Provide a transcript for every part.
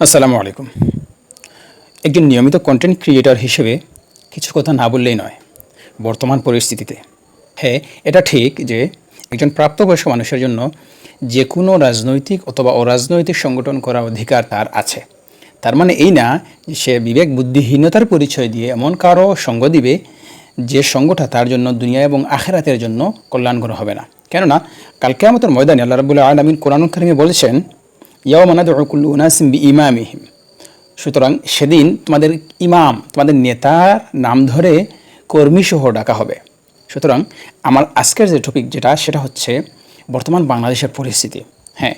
আসসালামু আলাইকুম। একজন নিয়মিত কন্টেন্ট ক্রিয়েটর হিসেবে কিছু কথা না বললেই নয়, বর্তমান পরিস্থিতিতে। হ্যাঁ এটা ঠিক যে একজন প্রাপ্তবয়স্ক মানুষের জন্য যে কোনো রাজনৈতিক অথবা অরাজনৈতিক সংগঠন করার অধিকার তার আছে। তার মানে এই না যে সে বিবেক, বুদ্ধিহীনতার পরিচয় দিয়ে এমন কারও সঙ্গ দিবে যে সঙ্গটা তার জন্য দুনিয়া এবং আখেরাতের জন্য কল্যাণকর হবে না। কেননা কালকে আমাদের ময়দানে আল্লাহ রাবুল্লাহ আলমিন কোরআন কারিমে বলেছেন ইয়াও মানাদ কুল্লু উনাসিম সুতরাং সেদিন তোমাদের ইমাম, তোমাদের নেতার নাম ধরে কর্মীসহ ডাকা হবে। সুতরাং আমার আজকের যে টপিক যেটা, সেটা হচ্ছে বর্তমান বাংলাদেশের পরিস্থিতি। হ্যাঁ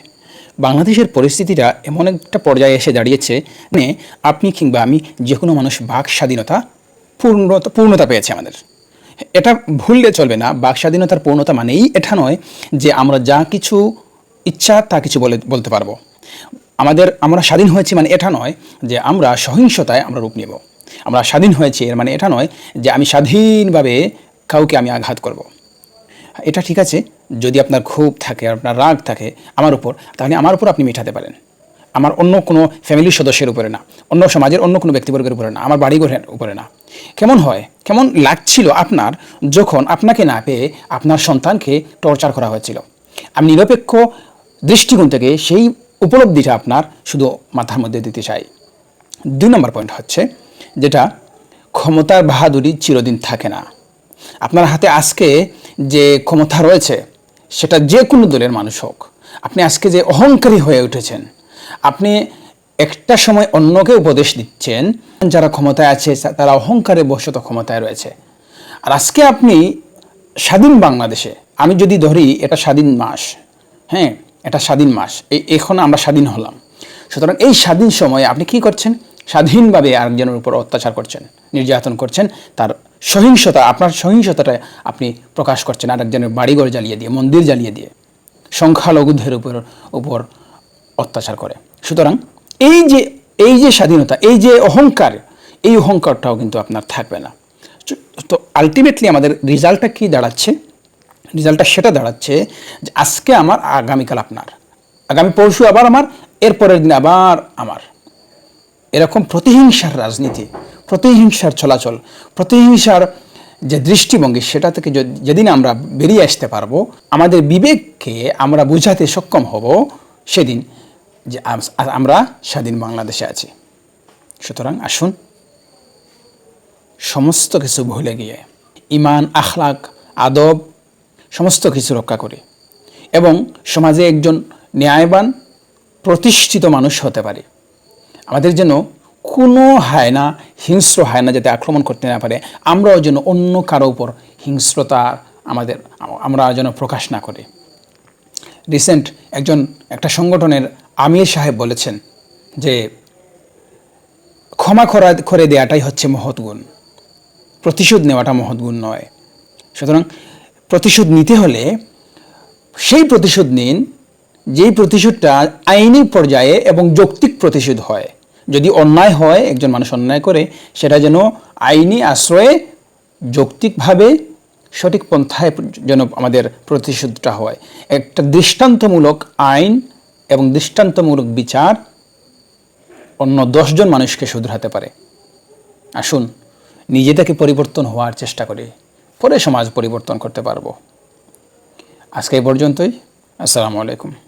বাংলাদেশের পরিস্থিতিটা এমন একটা পর্যায়ে এসে দাঁড়িয়েছে মানে আপনি কিংবা আমি যে কোনো মানুষ বাক স্বাধীনতা পূর্ণতা পূর্ণতা পেয়েছে আমাদের। এটা ভুললে চলবে না, বাক স্বাধীনতার পূর্ণতা মানেই এটা নয় যে আমরা যা কিছু ইচ্ছা তা কিছু বলে, বলতে পারব। আমাদের, আমরা স্বাধীন হয়েছি মানে এটা নয় যে আমরা সহিংসতায় আমরা রূপ নেব। আমরা স্বাধীন হয়েছি এর মানে এটা নয় যে আমি স্বাধীনভাবে কাউকে আমি আঘাত করব। এটা ঠিক আছে, যদি আপনার ক্ষোভ থাকে, আপনার রাগ থাকে আমার উপর, তাহলে আমার উপর আপনি মেটাতে পারেন। আমার অন্য কোনো ফ্যামিলির সদস্যের উপরে না, অন্য সমাজের অন্য কোনো ব্যক্তিবর্গের উপরে না, আমার বাড়িঘরের উপরে না। কেমন হয়? কেমন লাগছিল আপনার যখন আপনাকে না পেয়ে আপনার সন্তানকে টর্চার করা হয়েছিল? আমি নিরপেক্ষ দৃষ্টিকোণ থেকে সেই উপলব্ধিটা আপনার শুধু মাথার মধ্যে দিতে চাই। দুই নম্বর পয়েন্ট হচ্ছে যেটা ক্ষমতার বাহাদুরি চিরদিন থাকে না। আপনার হাতে আজকে যে ক্ষমতা রয়েছে, সেটা যে কোনো দলের মানুষ হোক, আপনি আজকে যে অহংকারী হয়ে উঠেছেন, আপনি একটা সময় অন্যকে উপদেশ দিচ্ছেন, যারা ক্ষমতায় আছে, তারা অহংকারে বশত ক্ষমতায় রয়েছে। আর আজকে আপনি স্বাধীন বাংলাদেশে, আমি যদি ধরি এটা স্বাধীন মাস হ্যাঁ এটা স্বাধীন মাস। এই এখন আমরা স্বাধীন হলাম। সুতরাং এই স্বাধীন সময়ে আপনি কি করছেন? স্বাধীনভাবে আরেকজনের উপর অত্যাচার করছেন, নির্যাতন করছেন, তার সহিংসতা, আপনার সহিংসতাটা আপনি প্রকাশ করছেন আরেকজনের বাড়িঘর জ্বালিয়ে দিয়ে, মন্দির জ্বালিয়ে দিয়ে, সংখ্যালঘুদের উপর উপর অত্যাচার করে। সুতরাং এই যে এই যে স্বাধীনতা, এই যে অহংকার, এই অহংকারটাও কিন্তু আপনার থাকবে না। তো আলটিমেটলি আমাদের রেজাল্টটা কী দাঁড়াচ্ছে? রেজাল্টটা সেটা দাঁড়াচ্ছে যে আজকে আমার আগামীকাল আপনার। আগামী পরশু আবার আমার, এরপরের দিন আবার আমার। এরকম প্রতিহিংসার রাজনীতি, প্রতিহিংসার চলাচল, প্রতিহিংসার যে দৃষ্টিভঙ্গি, সেটা থেকে যেদিন আমরা বেরিয়ে আসতে পারব, আমাদের বিবেককে আমরা বুঝাতে সক্ষম হব সেদিন যে আমরা স্বাধীন বাংলাদেশে আছি। সুতরাং আসুন, সমস্ত কিছু ভুলে গিয়ে, ইমান, আখলাক, আদব সমস্ত কিছু রক্ষা করি এবং সমাজে একজন ন্যায়বান, প্রতিষ্ঠিত মানুষ হতে পারে। আমাদের যেন কোনো হায়না, হিংস্র হায়না যাতে আক্রমণ করতে না পারে, আমরাও যেন অন্য কারও উপর হিংস্রতা আমাদের, আমরা যেন প্রকাশ না করি। রিসেন্ট একজন, একটা সংগঠনের আমির সাহেব বলেছেন যে, ক্ষমা করা, করে দেওয়াটাই হচ্ছে মহৎ গুণ। প্রতিশোধ নেওয়াটা মহৎ গুণ নয়। সুতরাং প্রতিশোধ নিতে হলে সেই প্রতিশোধ নিন, যেই প্রতিশোধটা আইনি পর্যায়ে এবং যৌক্তিক প্রতিশোধ হয়। যদি অন্যায় হয়, একজন মানুষ অন্যায় করে, সেটা যেন আইনি আশ্রয়ে যৌক্তিকভাবে সঠিক পন্থায় যেন আমাদের প্রতিশোধটা হয়। একটা দৃষ্টান্তমূলক আইন এবং দৃষ্টান্তমূলক বিচার অন্য দশজন মানুষকে শুধরাতে পারে। আসুন, নিজে থেকে পরিবর্তন হওয়ার চেষ্টা করি। পরে সমাজ পরিবর্তন করতে পারব। আজকে এই পর্যন্তই। আসসালামু আলাইকুম।